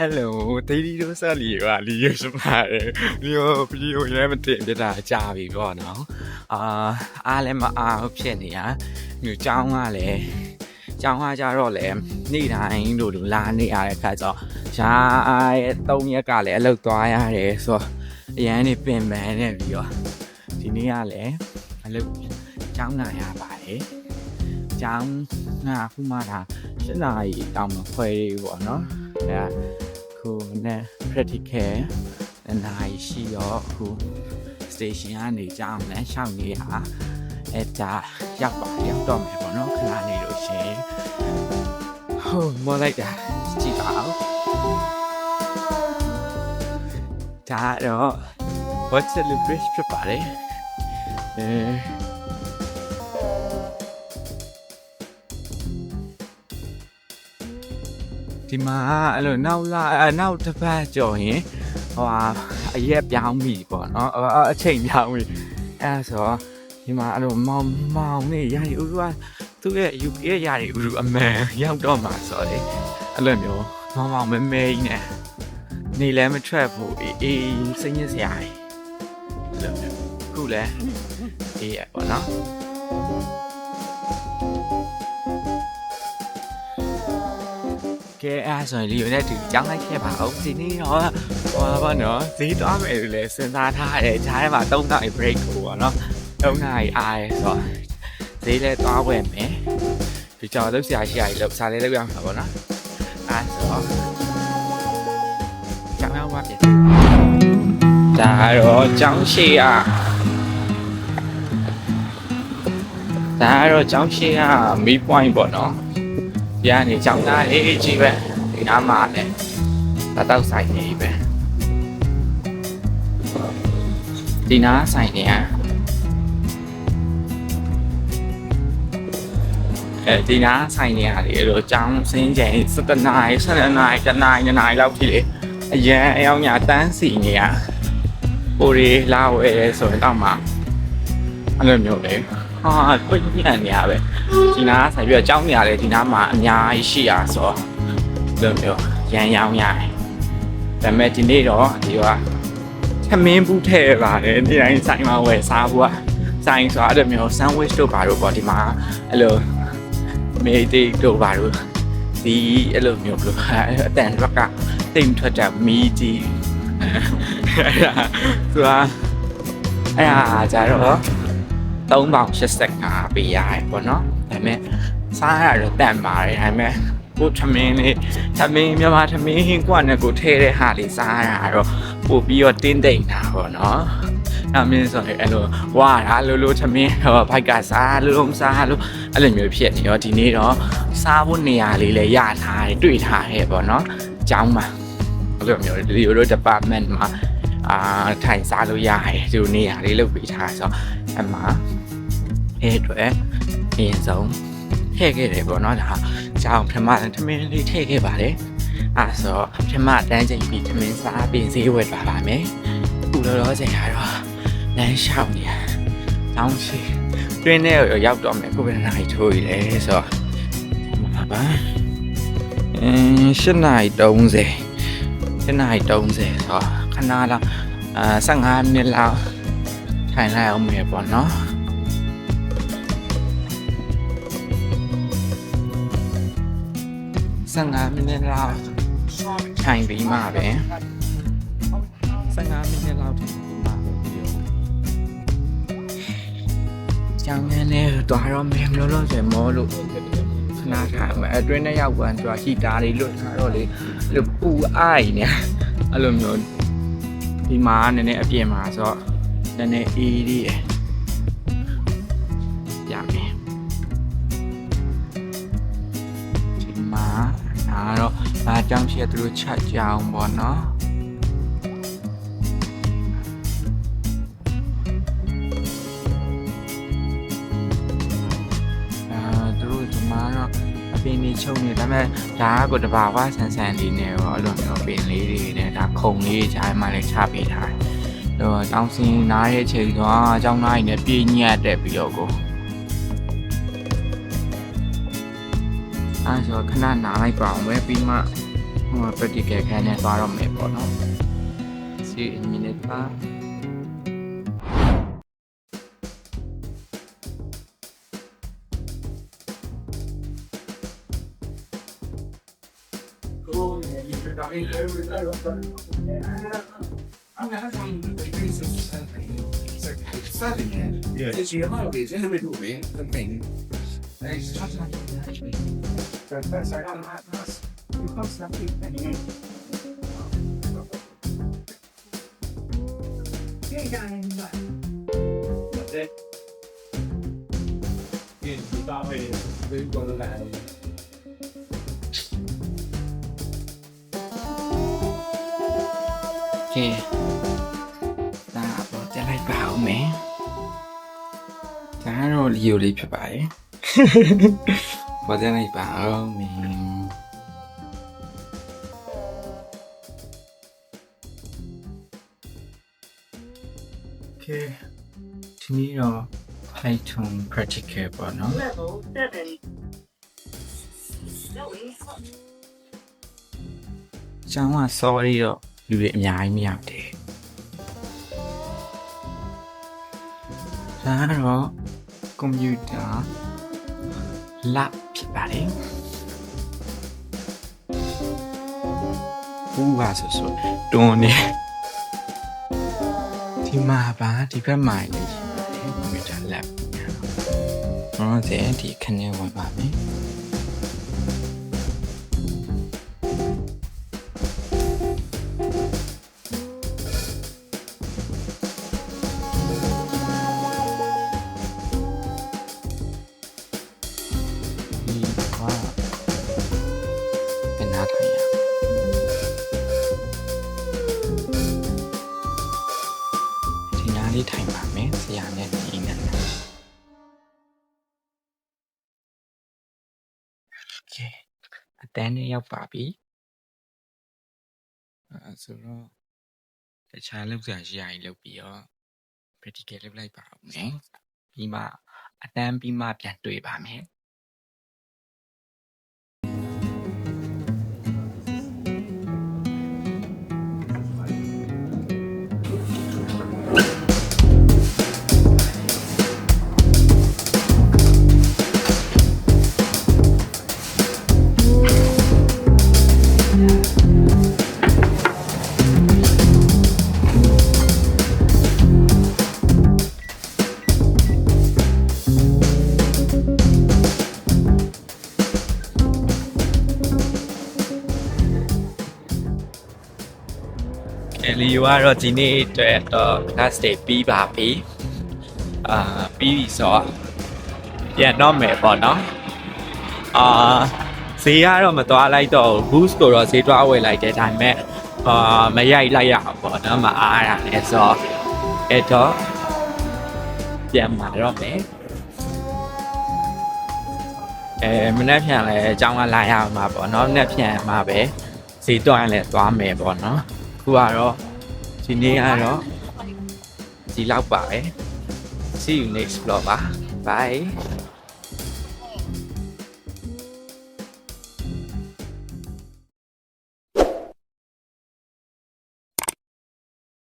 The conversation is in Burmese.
Hello တေးဒီတို့ဆက်လီကလီရစပါတယ်လီယိုဗီဒီယိုရဲမတင်ပြတာကြာပြီပေါ့နော်အာအားလည်းမအားဖြစ်နေရမြို့เจ้าကလည်းเจ้าကကြတော့လေနေ့တိုင်းတို့လိုလာနေရတဲ့ခါကျတော့ရှားရဲ့၃ရက်ကလည်းအလုပ်သွားရတယ်ဆိုတော့အရန်နေပင်ပန်းနေပြီးတော့ဒီနေ့ကလည်းအလုပ်เจ้าနာရပါတယ်เจ้าနာခုမှဒါ၈နာရီတောင်မခွဲသေးဘူးပေါ့နော်အဲဒါ ခုနဲ့ practical အနိုင်ရှိရောအခု station ကနေကြောင်းနဲ့ရှောက်နေရအဲဒါရောက်ပါရောက်တော့မယ်ပေါ့နော်ခဏနေလို့ရှရင်ဟုတ်မောလိုက်တာကြည့်ပါဦးဒါတော့ what celebration ဖြစ်ပါတယ်အဲ ဒီမှာအဲ့လိုနောက်လာအဲ့နောက်တစ်ပတ်ကြော်ရင်ဟိုဟာအရက်ပြောင်းပြီပေါ့နော်အအချိန်ပြောင်းပြီအဲ့ဒါဆိုတော့ဒီမှာအဲ့လိုမောင်မောင်နေရာရီဥကသူ့ရဲ့ UK ရဲ့ရာရီဥအမှန်ရောက်တော့မှာဆိုတော့လေအဲ့လိုမျိုးမောင်မောင်မဲမဲကြီးနဲ့နေလည်းမထွက်ဘူးအေးအေးစိတ်ညစ်စရာကြီးအဲ့လိုမျိုးခုလည်းအေးရပေါ့နော် ကဲအဲ့ဒါဆိုရင်လီယိုနဲ့တူကြောင်းလိုက်ခဲ့ပါဦးဒီနေ့တော့ဟောပါနော်ဈေးသွားမယ်လို့လည်းစဉ်းစားထားတယ်ဂျားထဲမှာ3နာရီ break ကိုပေါ့နော်3နာရီအားရဲဆိုတော့ဈေးလည်းသွားဝယ်မယ်ဒီကြောင်လောက်ဆရာရှိရည်လောက်စားလေးလောက်ရမှာပေါ့နော်အဲ့ဆိုတော့ကြောင်ရောက်ပါပြီဒါတော့ကြောင်းရှိရဒါတော့ကြောင်းရှိရမီး point ပေါ့နော် ဒီကနေကြောင်သားအေးအေးကြီးပဲဒီနားမှာလည်းတတောက်ဆိုင်နေပဲဒီနားဆိုင်နေရအဲဒီနားဆိုင်နေရတယ်အဲ့လိုကြောင်စင်းချိန်7နာရီ7နာရီ7နာရီ2နာရီလောက်ထိလေအရန်အယောင်ညာတန်းစီနေရပိုရီလာဝဲဆိုရင်တော့မှအဲ့လိုမျိုးလေ ဟာပြည့်ညံ့နေရပဲဒီနားဆိုင်ပြီးတော့ကြောင်းနေရတယ်ဒီနားမှာအများကြီးရှိရဆိုတော့ဒီလိုမျိုးရန်ရောင်းရတယ်ဒါပေမဲ့ဒီနေ့တော့ဒီကသမင်းဘူးထဲပါတယ်ဒီတိုင်းဆိုင်မှာဝယ်စားဖို့ကဆိုင်ဆိုအဲ့လိုမျိုး sandwich တို့ပါတော့ပေါ့ဒီမှာအဲ့လိုမေးတိတ်တို့ပါတော့ဒီအဲ့လိုမျိုးဘလို့အတန်ဘက်ကတိမ်ထွက်တာမီးကြီးအဲ့ဒါဆိုတာအဲ့ဒါကြတော့ 3ပေါင်85ပေးရတယ်ပေါ့နော်ဒါပေမဲ့စားရတော့တန်ပါတယ်ဒါပေမဲ့ကိုထမင်းလေးထမင်းမြန်မာထမင်းကွာနဲ့ကိုထဲတဲ့ဟာလေးစားရတော့ပို့ပြီးတော့တင်းတိမ်တာပေါ့နော်အမင်းဆိုရင်အဲ့လိုဝါတာလိုလိုထမင်းဟိုဘိုက်ကစားလိုလိုမစားလို့အဲ့လိုမျိုးဖြစ်နေရောဒီနေ့တော့စားဖို့နေရာလေးလည်းရထားတယ်တွေ့ထားတယ်ပေါ့နော်အကြောင်းမှာအဲ့လိုမျိုးဒီလို department မှာအာထိုင်စားလို့ရတယ်ဒီလိုနေရာလေးလုပ်ပေးထားဆိုတော့အမှ အဲ့အတွက်အရင်ဆုံးထည့်ခဲ့တယ်ပေါ့နော်ဒါကြောင်ပထမထမင်းလေးထည့်ခဲ့ပါတယ်အဲ့ဆိုပထမတန်းချိန်ပြီးထမင်းစားပြီးဈေးဝယ်သွားပါမယ်ခုလောလောဆယ်ကတော့လမ်းလျှောက်နေတောင်းရှိတွင်းထဲကိုရောက်တော့မယ်ခုပဲနိုင်ထိုးရည်လေဆိုတော့ပါပါအင်း၈နာရီ30၈နာရီ30ဆိုတော့ခဏလောက်အာ15မိနစ်လောက်ထိုင်လိုက်အောင်မယ်ပေါ့နော် 15မိနစ်လောက်ထိုင်ပြီးမှပဲ15မိနစ်လောက်ထိုင်ပြီးမှပဲပြီးတော့ကျောင်းထဲနဲ့တွားတော့မယ်လို့လို့ဆိုမောလို့ခဏထိုင်မယ်အတွင်းထဲရောက်ကန်သူကဟီတာလေးလွတ်ထားတော့လေအဲ့လိုပူအိုင်နေအဲ့လိုမျိုးဒီမှာနည်းနည်းအပြင်မှာဆိုတော့နည်းနည်းအေးလေးရရ တော့ဒါအကြောင်းရှိရသူတို့ချက်ကြအောင်ပေါ့နော်အာသူတို့ဒီမှာတော့အပင်ကြီးချုံနေဒါပေမဲ့ဒါကကိုတဘာဝဆန်ဆန်လေးနဲ့ရောအဲ့လိုမျိုးပင်လေးတွေနဲ့ဒါခုံလေးဂျားမှလည်းချပေးထားတယ်။တော့တောင်းစင်နားရဲ့ချိန်ကအကြောင်းသားကြီးနဲ့ပြည့်ညက်တက်ပြီးတော့ကို အဲဆိုခဏနားလိုက်ပါအောင်ပဲပြီးမှဟိုဟို practical ခန်းနဲ့သွားတော့မယ်ပေါ့နော် see you in minute ပါ Yeah. It's your mouth, it's in the middle of it, the thing. OK ဒါပေါ်တက်လိုက်ပါဦးမယ်ဒါကတော့လီယိုလေးဖြစ်ပါတယ် ပေါ်တက်လိုက်ပါဦးမယ် Okay ဒီနေ့တော့ Python practical ပေါ့နော် Level 7. Going ကျောင်းက sorry တော့လူတွေအများကြီးမရောက်တယ်ဒါကတော့ကွ န်ပျူတာ lab ဖြစ်ပါတယ်ဘူးပါဆိုဆိုတွန်းနေဒီမှာပါဒီဘက်မှာလေရှိပါတယ်ကွန်ပျူတာ lab တော့တဲ့ဒီခဏဝင်ပါမယ် ကဲအတန်းနဲ့ရောက်ပါပြီအဲဆိုတော့တခြားလောက်စရာရှိရရင်လောက်ပြီးတော့ practical လုပ်လိုက်ပါဦးမယ်ပြီးမှအတန်းပြီးမှပြန်တွေ့ပါမယ် အဲလီယိုကတော့ဒီနေ့အတွက်တော့ class day ပြီးပါပြီအာပြီးပြီဆိုတော့ပြန်တော့မယ်ပေါ့နော်အာဈေးကတော့မသွားလိုက်တော့ဘူး boost ကိုတော့ဈေးတွားဝယ်လိုက်တဲ့ဒါပေမဲ့အာမရိုက်လိုက်ရအောင်ပေါ့နော်မအားရလဲဆိုတော့အဲ့တော့ပြန်มาတော့မယ်အဲမနေ့ပြန်လဲအကြောင်းကလာရအောင်ပါပေါ့နော်မနေ့ပြန်มาပဲဈေးတွားရင်လည်းသွားမယ်ပေါ့နော် ခုကတော့ဒီနေ့ကတော့ဒီလောက်ပါပဲ see you next vlog ပါ bye